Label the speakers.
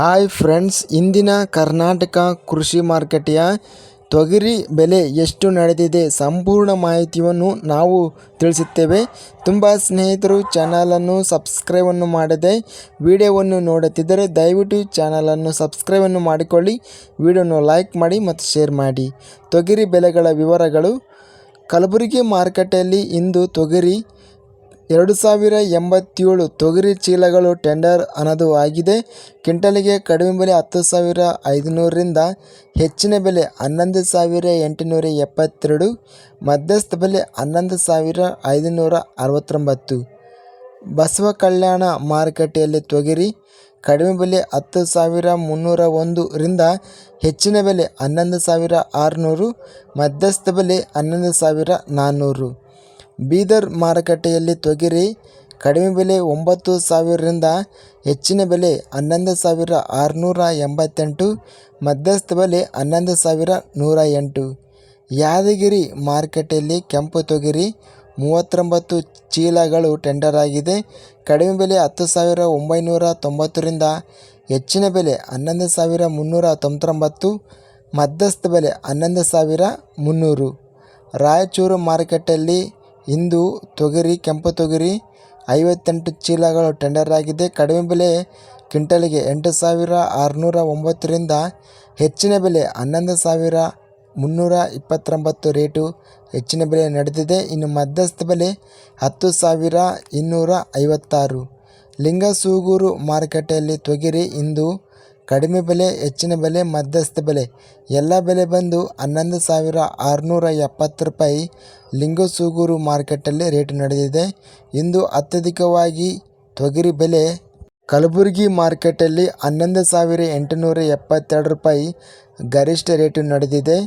Speaker 1: Hi friends, ಇಂದಿನ ಕರ್ನಾಟಕ ಕೃಷಿ ಮಾರುಕಟ್ಟೆಯ ತೊಗರಿ ಬೆಲೆ ಎಷ್ಟು ನಡೆದಿದೆ ಸಂಪೂರ್ಣ ಮಾಹಿತಿಯನ್ನು ನಾವು ತಿಳಿಸುತ್ತೇವೆ. ತುಂಬ ಸ್ನೇಹಿತರು ಚಾನಲನ್ನು ಸಬ್ಸ್ಕ್ರೈಬನ್ನು ಮಾಡದೆ ವಿಡಿಯೋವನ್ನು ನೋಡುತ್ತಿದ್ದರೆ ದಯವಿಟ್ಟು ಚಾನಲನ್ನು ಸಬ್ಸ್ಕ್ರೈಬನ್ನು ಮಾಡಿಕೊಳ್ಳಿ ವಿಡಿಯೋನ ಲೈಕ್ ಮಾಡಿ ಮತ್ತು ಶೇರ್ ಮಾಡಿ. ತೊಗರಿ ಬೆಲೆಗಳ ವಿವರಗಳು ಕಲಬುರಗಿ ಮಾರುಕಟ್ಟೆಯಲ್ಲಿ ಇಂದು ತೊಗರಿ ಎರಡು ಸಾವಿರ ಎಂಬತ್ತೇಳು ತೊಗರಿ ಚೀಲಗಳು ಟೆಂಡರ್ ಅನದು ಆಗಿದೆ ಕ್ವಿಂಟಲಿಗೆ ಕಡಿಮೆ ಬೆಲೆ ಹತ್ತು ಸಾವಿರ ಐದುನೂರರಿಂದ ಹೆಚ್ಚಿನ ಬೆಲೆ ಹನ್ನೊಂದು ಸಾವಿರ ಎಂಟುನೂರ ಎಪ್ಪತ್ತೆರಡು, ಮಧ್ಯಸ್ಥ ಬೆಲೆ ಹನ್ನೊಂದು ಸಾವಿರ ಐದುನೂರ ಅರವತ್ತೊಂಬತ್ತು. ಬಸವ ಕಲ್ಯಾಣ ಮಾರುಕಟ್ಟೆಯಲ್ಲಿ ತೊಗರಿ ಕಡಿಮೆ ಬೆಲೆ ಹತ್ತು ಸಾವಿರ ಮುನ್ನೂರ ಒಂದರಿಂದ ಹೆಚ್ಚಿನ ಬೆಲೆ ಹನ್ನೊಂದು ಸಾವಿರ ಆರುನೂರು, ಮಧ್ಯಸ್ಥ ಬೆಲೆ ಹನ್ನೊಂದು ಸಾವಿರ ನಾನ್ನೂರು. ಬೀದರ್ ಮಾರುಕಟ್ಟೆಯಲ್ಲಿ ತೊಗರಿ ಕಡಿಮೆ ಬೆಲೆ ಒಂಬತ್ತು ಸಾವಿರದಿಂದ ಹೆಚ್ಚಿನ ಬೆಲೆ ಹನ್ನೊಂದು ಸಾವಿರ ಆರುನೂರ ಎಂಬತ್ತೆಂಟು, ಮಧ್ಯಸ್ಥ ಬೆಲೆ ಹನ್ನೊಂದು ಸಾವಿರ ನೂರ ಎಂಟು. ಯಾದಗಿರಿ ಮಾರುಕಟ್ಟೆಯಲ್ಲಿ ಕೆಂಪು ತೊಗರಿ ಮೂವತ್ತೊಂಬತ್ತು ಚೀಲಗಳು ಟೆಂಡರ್ ಆಗಿದೆ. ಕಡಿಮೆ ಬೆಲೆ ಹತ್ತು ಸಾವಿರ ಒಂಬೈನೂರ ತೊಂಬತ್ತರಿಂದ ಹೆಚ್ಚಿನ ಬೆಲೆ ಹನ್ನೊಂದು ಸಾವಿರ ಮುನ್ನೂರ ತೊಂಬತ್ತೊಂಬತ್ತು, ಮಧ್ಯಸ್ಥ ಬೆಲೆ ಹನ್ನೊಂದು ಸಾವಿರ ಮುನ್ನೂರು. ರಾಯಚೂರು ಮಾರುಕಟ್ಟೆಯಲ್ಲಿ ಇಂದು ತೊಗರಿ, ಕೆಂಪು ತೊಗರಿ, ಐವತ್ತೆಂಟು ಚೀಲಗಳು ಟೆಂಡರ್ ಆಗಿದೆ. ಕಡಿಮೆ ಬೆಲೆ ಕ್ವಿಂಟಲಿಗೆ ಎಂಟು ಸಾವಿರ ಆರುನೂರ ಒಂಬತ್ತರಿಂದ ಹೆಚ್ಚಿನ ಬೆಲೆ ಹನ್ನೊಂದು ಸಾವಿರ ಮುನ್ನೂರ ಇಪ್ಪತ್ತೊಂಬತ್ತು ರೇಟು ಹೆಚ್ಚಿನ ಬೆಲೆ ನಡೆದಿದೆ. ಇನ್ನು ಮಧ್ಯಸ್ಥ ಬೆಲೆ ಹತ್ತು ಸಾವಿರ ಇನ್ನೂರ ಐವತ್ತಾರು. ಲಿಂಗಸೂಗೂರು ಮಾರುಕಟ್ಟೆಯಲ್ಲಿ ತೊಗರಿ ಇಂದು ಕಡಿಮೆ ಬೆಲೆ, ಹೆಚ್ಚಿನ ಬೆಲೆ, ಮಧ್ಯಸ್ಥ ಬೆಲೆ. ಎಲ್ಲ ಬೆಲೆ ಬಂದು ಹನ್ನೊಂದು ಸಾವಿರ ಆರುನೂರ ಎಪ್ಪತ್ತು ರೂಪಾಯಿ ಲಿಂಗಸೂಗೂರು ಮಾರ್ಕೆಟಲ್ಲಿ ರೇಟ್ ನಡೆದಿದೆ. ಇಂದು ಅತ್ಯಧಿಕವಾಗಿ ತೊಗರಿ ಬೆಲೆ ಕಲಬುರಗಿ ಮಾರ್ಕೆಟಲ್ಲಿ ಹನ್ನೊಂದು ಸಾವಿರ ಎಂಟುನೂರ ಎಪ್ಪತ್ತೆರಡು ರೂಪಾಯಿ ಗರಿಷ್ಠ ರೇಟು ನಡೆದಿದೆ.